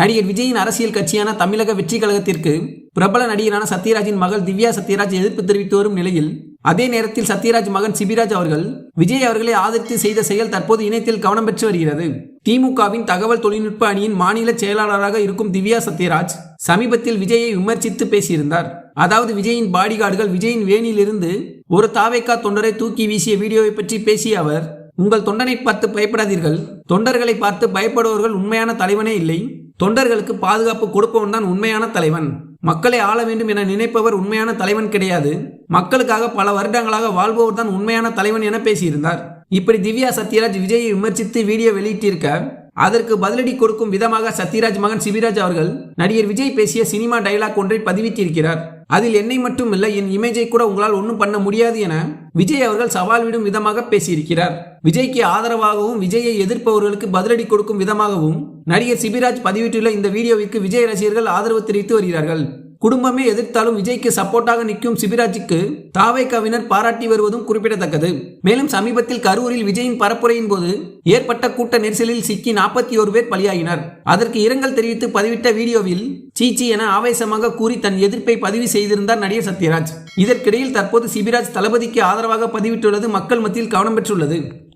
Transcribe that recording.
நடிகர் விஜயின் அரசியல் கட்சியான தமிழக வெற்றி கழகத்திற்கு பிரபல நடிகரான சத்யராஜின் மகள் திவ்யா சத்யராஜ் எதிர்ப்பு தெரிவித்து வரும் நிலையில் அதே நேரத்தில் சத்யராஜ் மகன் சிபிராஜ் அவர்கள் விஜய் அவர்களை ஆதரித்து செய்த செயல் தற்போது இணையத்தில் கவனம் பெற்று வருகிறது. திமுகவின் தகவல் தொழில்நுட்ப அணியின் மாநில செயலாளராக இருக்கும் திவ்யா சத்யராஜ் சமீபத்தில் விஜயை விமர்சித்து பேசியிருந்தார். அதாவது விஜயின் பாடிகார்டுகள் விஜயின் வேனிலிருந்து ஒரு தாவேக்கா தொண்டரை தூக்கி வீசிய வீடியோவை பற்றி பேசிய அவர் உங்கள் தொண்டனை பார்த்து பயப்படாதீர்கள். தொண்டர்களை பார்த்து பயப்படுபவர்கள் உண்மையான தலைவனே இல்லை. தொண்டர்களுக்கு பாதுகாப்பு கொடுப்பவன் தான் உண்மையான தலைவன். மக்களை ஆள வேண்டும் என நினைப்பவர் உண்மையான தலைவன் கிடையாது. மக்களுக்காக பல வருடங்களாக வாழ்பவர் தான் உண்மையான தலைவன் என பேசியிருந்தார். இப்படி திவ்யா சத்யராஜ் விஜயை விமர்சித்து வீடியோ வெளியிட்டிருக்க அதற்கு பதிலடி கொடுக்கும் விதமாக சத்யராஜ் மகன் சிவிராஜ் அவர்கள் நடிகர் விஜய் பேசிய சினிமா டயலாக் ஒன்றை பதிவிட்டிருக்கிறார். அதில் என்னை மட்டும் இல்லை என் இமேஜை கூட உங்களால் ஒன்றும் பண்ண முடியாது என விஜய் அவர்கள் சவால் விடும் விதமாக பேசியிருக்கிறார். விஜய்க்கு ஆதரவாகவும் விஜயை எதிர்ப்பவர்களுக்கு பதிலடி கொடுக்கும் விதமாகவும் நடிகர் சிபிராஜ் பதிவிட்டுள்ள இந்த வீடியோவிற்கு விஜய் ரசிகர்கள் ஆதரவு தெரிவித்து வருகிறார்கள். குடும்பமே எதிர்த்தாலும் விஜய்க்கு சப்போர்ட்டாக நிற்கும் சிபிராஜுக்கு தாவேக்காவினர் பாராட்டி வருவதும் குறிப்பிடத்தக்கது. மேலும் சமீபத்தில் கரூரில் விஜயின் பரப்புரையின் போது ஏற்பட்ட கூட்ட நெரிசலில் சிக்கி நாற்பத்தி ஒரு பேர் பலியாகினர். அதற்கு இரங்கல் தெரிவித்து பதிவிட்ட வீடியோவில் சீச்சி என ஆவேசமாக கூறி தன் எதிர்ப்பை பதிவு செய்திருந்தார் நடிகர் சத்யராஜ். இதற்கிடையில் தற்போது சிபிராஜ் தளபதிக்கு ஆதரவாக பதிவிட்டுள்ளது மக்கள் மத்தியில் கவனம் பெற்றுள்ளது.